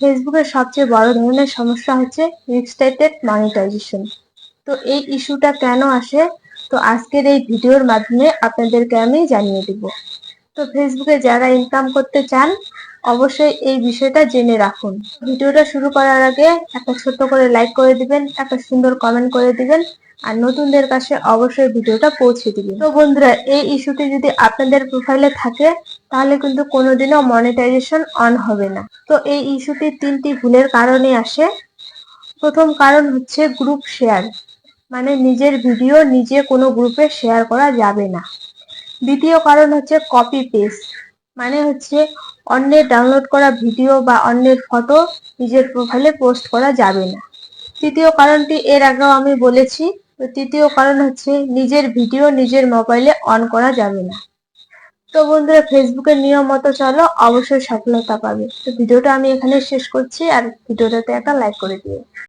ফেসবুকের সবচেয়ে বড় ধরনের সমস্যা হচ্ছে রিস্ট্রিক্টেড মনিটাইজেশন। তো এই ইস্যুটা কেন আসে? তো আজকের এই ভিডিওর মাধ্যমে আপনাদেরকে আমি জানিয়ে দিব। তো ফেসবুকে যারা ইনকাম করতে চান, অবশ্যই এই বিষয়টা জেনে রাখুন। ভিডিওটা শুরু করার আগে একটা ছোট্ট করে লাইক করে দিবেন, একটা সুন্দর কমেন্ট করে দিবেন। আর নতুনদের কাছে অবশ্যই ভিডিওটা পৌঁছে দিবেন। তো বন্ধুরা, এই ইস্যুটি যদি আপনাদের প্রোফাইলে থাকে, তাহলে কিন্তু কোনোদিনও মনিটাইজেশন অন হবে না। তো এই ইস্যুটি তিনটি ভুলের কারণে আসে। প্রথম কারণ হচ্ছে গ্রুপ শেয়ার মানে নিজের ভিডিও নিজে কোনো গ্রুপে শেয়ার করা যাবে না। দ্বিতীয় কারণ হচ্ছে কপি পেস্ট মানে হচ্ছে অন্যের ডাউনলোড করা ভিডিও বা অন্যের ফটো নিজের প্রোফাইলে পোস্ট করা যাবে না। তৃতীয় কারণটি এর আগেও আমি বলেছি তো তৃতীয় কারণ হচ্ছে নিজের ভিডিও নিজের মোবাইলে অন করা যাবে না। তো বন্ধুরা, ফেসবুকের নিয়ম মতো চলো, অবশ্যই সফলতা পাবে। তো ভিডিওটা আমি এখানে শেষ করছি, আর ভিডিওটাতে একটা লাইক করে দিও।